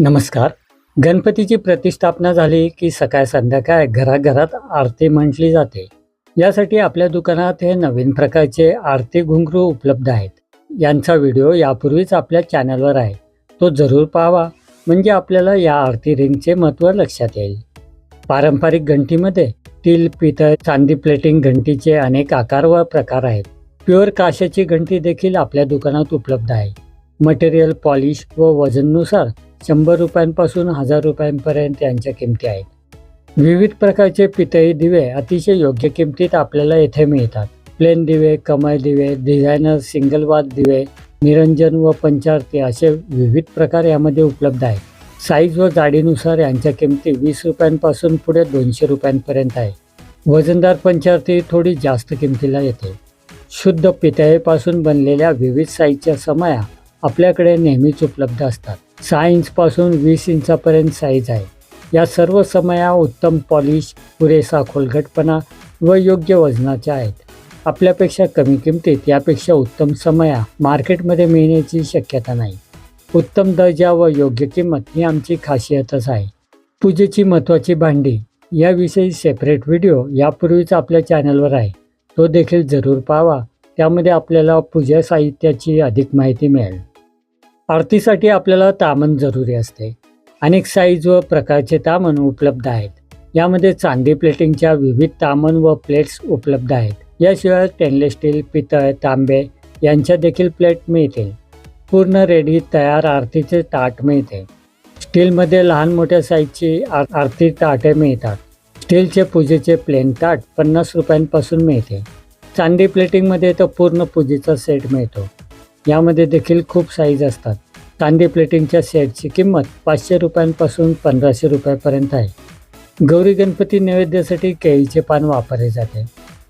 नमस्कार. गणपतीची प्रतिष्ठापना झाली की सकाळ संध्याकाळ घराघरात आरती म्हटली जाते. यासाठी आपल्या दुकानात हे नवीन प्रकारचे आरती घुंगरू उपलब्ध आहेत. यांचा व्हिडिओ यापूर्वीच आपल्या चॅनलवर आहे. तो जरूर पाहावा म्हणजे आपल्याला या आरती रिंगचे महत्त्व लक्षात येईल. पारंपरिक घंटीमध्ये तिल पितळ चांदी प्लेटिंग घंटीचे अनेक आकार व प्रकार आहेत. प्युअर काशाची घंटी देखील आपल्या दुकानात उपलब्ध आहे. मटेरियल पॉलिश व वजननुसार शंभर रुपयांपासून हजार रुपयांपर्यंत यांच्या किमती आहेत. विविध प्रकारचे पितळी दिवे अतिशय योग्य किमतीत आपल्याला येथे मिळतात. प्लेन दिवे कमळ दिवे डिझायनर सिंगलवाद दिवे निरंजन व पंचारती असे विविध प्रकार यामध्ये उपलब्ध आहेत. साईज व जाडीनुसार यांच्या किमती वीस रुपयांपासून पुढे दोनशे रुपयांपर्यंत आहे. वजनदार पंचारती थोडी जास्त किमतीला येते. शुद्ध पितळेपासून बनलेल्या विविध साईजच्या समया आपल्याकडे नेहमीच उपलब्ध असतात. सहा इंचपासून वीस इंचापर्यंत साईज आहे. या सर्व समया उत्तम पॉलिश पुरेसा खोलगटपणा व योग्य वजनाच्या आहेत. आपल्यापेक्षा कमी किमतीत यापेक्षा उत्तम समया मार्केटमध्ये मिळण्याची शक्यता नाही. उत्तम दर्जा व योग्य किंमत ही आमची खासियतच आहे. पूजेची महत्त्वाची भांडी याविषयी सेपरेट व्हिडिओ यापूर्वीच आपल्या चॅनलवर आहे. तो देखील जरूर पाहावा त्यामध्ये आपल्याला पूजा साहित्याची अधिक माहिती मिळेल. आरतीसाठी आपल्याला तामण जरुरी असते. अनेक साईज व प्रकारचे तामण उपलब्ध आहेत. यामध्ये चांदी प्लेटिंगच्या विविध तामण व प्लेट्स उपलब्ध आहेत. याशिवाय स्टेनलेस स्टील पितळ तांबे यांच्या देखील प्लेट मिळतील. पूर्ण रेडी तयार आरतीचे ताट मिळते. स्टीलमध्ये लहान मोठ्या साईजची आर आरती ताटे मिळतात. स्टीलचे पूजेचे प्लेन ताट पन्नास रुपयांपासून मिळते. चांदी प्लेटिंगमध्ये तर पूर्ण पूजेचा सेट मिळतो. यामध्ये देखील खूप साईज असतात. कांदे प्लेटिंगच्या सेटची किंमत पाचशे रुपयांपासून पंधराशे रुपयापर्यंत आहे. गौरी गणपती नैवेद्यासाठी केळीचे पान वापरले जाते.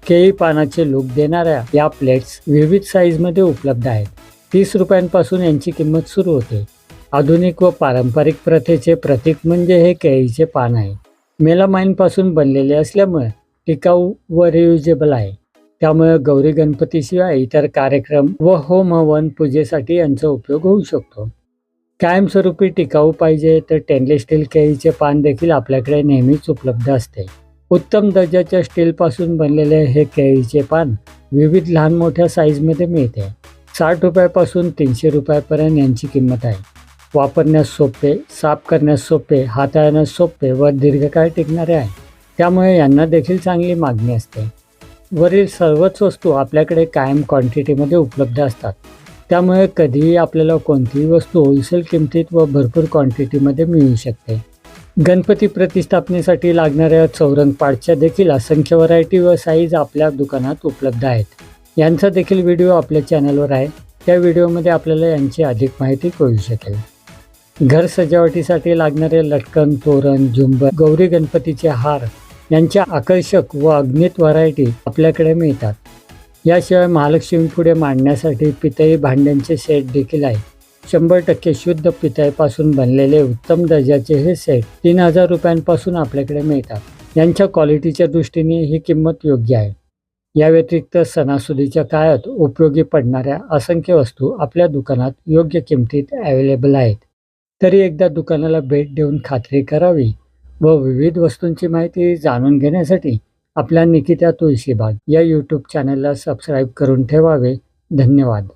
केळी पानाचे लुक देणाऱ्या या प्लेट्स विविध साईजमध्ये उपलब्ध आहेत. तीस रुपयांपासून यांची किंमत सुरू होते. आधुनिक व पारंपरिक प्रथेचे प्रतीक म्हणजे हे केळीचे पान आहे. मेलामाईनपासून बनलेले असल्यामुळे टिकाऊ व रियुजेबल आहे. त्यामुळे गौरी गणपतीशिवाय इतर कार्यक्रम व होम हवन पूजेसाठी यांचा उपयोग होऊ शकतो. कायमस्वरूपी टिकाऊ पाहिजे तर स्टेनलेस स्टील केळीचे पान देखील आपल्याकडे नेहमीच उपलब्ध असते. उत्तम दर्जाच्या स्टीलपासून बनलेले हे केळीचे पान विविध लहान मोठ्या साईजमध्ये मिळते. साठ रुपयापासून तीनशे रुपयापर्यंत यांची किंमत आहे. वापरण्यास सोपे साफ करण्यास सोपे हाताळण्यास सोपे व दीर्घकाळ टिकणारे आहे. त्यामुळे यांना देखील चांगली मागणी असते. वरील सर्वच वस्तू आपल्याकडे कायम क्वांटिटीमध्ये उपलब्ध असतात. त्यामुळे कधीही आपल्याला कोणतीही वस्तू होलसेल किमतीत व भरपूर क्वांटिटीमध्ये मिळू शकते. गणपती प्रतिष्ठापनेसाठी लागणाऱ्या चौरंग पाडच्या देखील असंख्य व्हरायटी व साईज आपल्या दुकानात उपलब्ध आहेत. यांचा देखील व्हिडिओ आपल्या चॅनलवर आहे. त्या व्हिडिओमध्ये आपल्याला यांची अधिक माहिती कळू शकेल. घर सजावटीसाठी लागणारे लटकन तोरण झुंबर गौरी गणपतीचे हार यांच्या आकर्षक व अग्नित व्हरायटी आपल्याकडे मिळतात. याशिवाय महालक्ष्मी पुढे मांडण्यासाठी पितळी भांड्यांचे सेट देखील आहे शंभर टक्के शुद्ध पितळेपासून बनलेले उत्तम दर्जाचे हे सेट तीन हजार रुपयांपासून आपल्याकडे मिळतात. यांच्या क्वालिटीच्या दृष्टीने ही किंमत योग्य आहे. या व्यतिरिक्त सणासुदीच्या काळात उपयोगी पडणाऱ्या असंख्य वस्तू आपल्या दुकानात योग्य किमतीत अवेलेबल आहेत. तरी एकदा दुकानाला भेट देऊन खात्री करावी. व विविध वस्तूंची माहिती जाणून घेण्यासाठी आपल्या निकिता तुळशीबाग या यूट्यूब चॅनलला सबस्क्राईब करून ठेवावे. धन्यवाद.